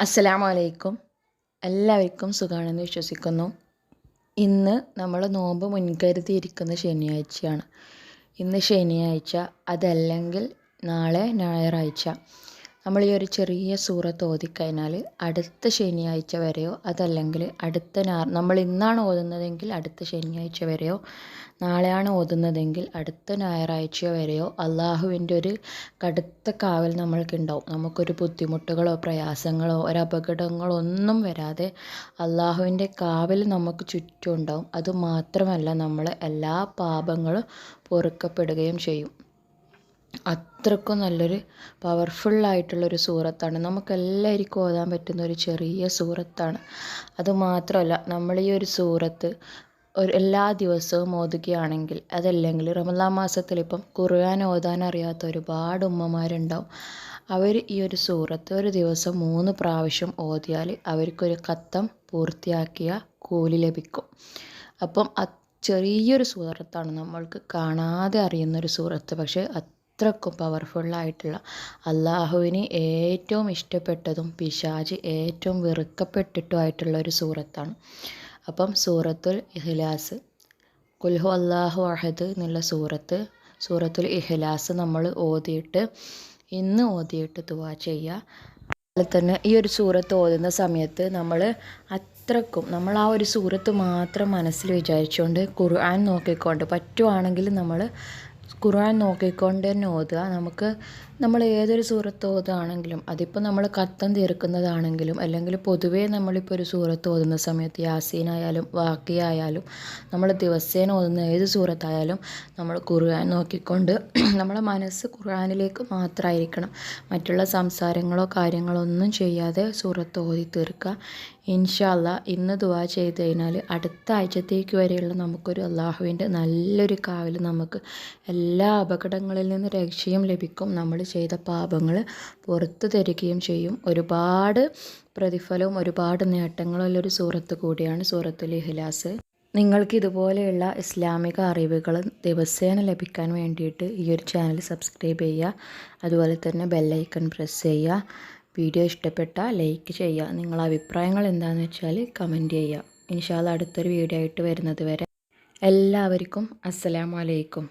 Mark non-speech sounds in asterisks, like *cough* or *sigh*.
അസ്സലാമു അലൈക്കും എല്ലാവർക്കും സുഖമാണെന്ന് വിശ്വസിക്കുന്നു. ഇന്ന് നമ്മൾ നോമ്പ് മുൻകരുതിയിരിക്കുന്ന ശനിയാഴ്ചയാണ്. ഇന്ന് ശനിയാഴ്ച അതല്ലെങ്കിൽ നാളെ ഞായറാഴ്ച. നമ്മൾ ഈ ഒരു ചെറിയ സൂറത്ത് ഓതിക്കഴിഞ്ഞാൽ അടുത്ത ശനിയാഴ്ച വരെയോ അതല്ലെങ്കിൽ അടുത്ത ഞാ നമ്മൾ ഇന്നാണ് ഓതുന്നതെങ്കിൽ അടുത്ത ശനിയാഴ്ച വരെയോ നാളെയാണ് ഓതുന്നതെങ്കിൽ അടുത്ത ഞായറാഴ്ച വരെയോ അള്ളാഹുവിന്റെ ഒരു കടുത്ത കാവൽ നമ്മൾക്കുണ്ടാവും. നമുക്കൊരു ബുദ്ധിമുട്ടുകളോ പ്രയാസങ്ങളോ ഒരപകടങ്ങളോ ഒന്നും വരാതെ അള്ളാഹുവിന്റെ കാവൽ നമുക്ക് ചുറ്റും ഉണ്ടാവും. അതുമാത്രമല്ല നമ്മളെ എല്ലാ പാപങ്ങളും പൊറുക്കപ്പെടുകയും ചെയ്യും. അത്രക്കും നല്ലൊരു പവർഫുള്ളായിട്ടുള്ളൊരു സൂറത്താണ്. നമുക്കെല്ലാവർക്കും ഓതാൻ പറ്റുന്ന ഒരു ചെറിയ സൂറത്താണ്. അതുമാത്രമല്ല നമ്മൾ ഈ ഒരു സൂറത്ത് ഒരു എല്ലാ ദിവസവും ഓതുകയാണെങ്കിൽ അതല്ലെങ്കിൽ റമദാൻ മാസത്തിൽ ഇപ്പം ഖുർആൻ ഓതാൻ അറിയാത്ത ഒരുപാട് ഉമ്മമാരുണ്ടാവും. അവർ ഈ ഒരു സൂറത്ത് ഒരു ദിവസം മൂന്ന് പ്രാവശ്യം ഓതിയാൽ അവർക്കൊരു കത്തം പൂർത്തിയാക്കിയ കൂലി ലഭിക്കും. അപ്പം ചെറിയൊരു സൂറത്താണ് നമ്മൾക്ക് കാണാതെ അറിയുന്നൊരു സൂറത്ത്. പക്ഷേ അത്രക്കും പവർഫുള്ളായിട്ടുള്ള അള്ളാഹുവിന് ഏറ്റവും ഇഷ്ടപ്പെട്ടതും പിശാജ് ഏറ്റവും വെറുക്കപ്പെട്ടിട്ടുമായിട്ടുള്ള ഒരു സൂറത്താണ്. അപ്പം സൂറത്തുൽ ഇഹ്ലാസ് കുൽഹു അള്ളാഹു അഹദ് എന്നുള്ള സൂറത്ത് സൂറത്തുൽ ഇഹ്ലാസ് നമ്മൾ ഓതിയിട്ട് ഇന്ന് ഓതിയിട്ട് ദുവാ ചെയ്യുക. അതുപോലെ തന്നെ ഈ ഒരു സൂറത്ത് ഓതുന്ന സമയത്ത് നമ്മൾ അത്രക്കും നമ്മൾ ആ ഒരു സൂറത്ത് മാത്രം മനസ്സിൽ വിചാരിച്ചുകൊണ്ട് ഖുർആൻ നോക്കിക്കൊണ്ട് പറ്റുവാണെങ്കിൽ നമ്മൾ ഖുർആൻ നോക്കിക്കൊണ്ട് തന്നെ ഓതുക. നമുക്ക് നമ്മൾ ഏതൊരു സൂറത്ത് ഓതുകയാണെങ്കിലും അതിപ്പോൾ നമ്മൾ കത്തം തീർക്കുന്നതാണെങ്കിലും അല്ലെങ്കിൽ പൊതുവേ നമ്മളിപ്പോൾ ഒരു സൂറത്ത് ഓതുന്ന സമയത്ത് യാസീനായാലും വാക്കിയായാലും നമ്മൾ ദിവസേന ഓതുന്ന ഏത് സൂറത്തായാലും നമ്മൾ ഖുർആൻ നോക്കിക്കൊണ്ട് *clears throat* നമ്മളെ മനസ്സ് ഖുർആനിലേക്ക് മാത്രമായിരിക്കണം. മറ്റുള്ള സംസാരങ്ങളോ കാര്യങ്ങളോ ഒന്നും ചെയ്യാതെ സൂറത്ത് ഓതി തീർക്കുക. ഇൻഷാല്ല ഇന്ന് ദുവാ ചെയ്ത് കഴിഞ്ഞാൽ അടുത്ത ആഴ്ചത്തേക്ക് വരെയുള്ള നമുക്കൊരു അള്ളാഹുവിന്റെ നല്ലൊരു കാവൽ നമുക്ക് എല്ലാ അപകടങ്ങളിൽ നിന്ന് രക്ഷയും ലഭിക്കും. നമ്മൾ ചെയ്ത പാപങ്ങൾ പുറത്തു തരികയും ചെയ്യും. ഒരുപാട് പ്രതിഫലവും ഒരുപാട് നേട്ടങ്ങളുള്ളൊരു സൂറത്ത് കൂടിയാണ് സൂറത്തുൽ ഇഹ്ലാസ് നിങ്ങൾക്ക് ഇതുപോലെയുള്ള ഇസ്ലാമിക അറിവുകൾ ദിവസേന ലഭിക്കാൻ വേണ്ടിയിട്ട് ഈ ഒരു ചാനൽ സബ്സ്ക്രൈബ് ചെയ്യുക. അതുപോലെ തന്നെ ബെല്ലൈക്കൺ പ്രസ് ചെയ്യുക. വീഡിയോ ഇഷ്ടപ്പെട്ടാൽ ലൈക്ക് ചെയ്യുക. നിങ്ങളുടെ അഭിപ്രായങ്ങൾ എന്താണെന്ന് വെച്ചാൽ കമന്റ് ചെയ്യുക. ഇൻഷാല്ല അടുത്തൊരു വീഡിയോ ആയിട്ട് വരുന്നത് വരെ എല്ലാവർക്കും അസ്സലാമലൈക്കും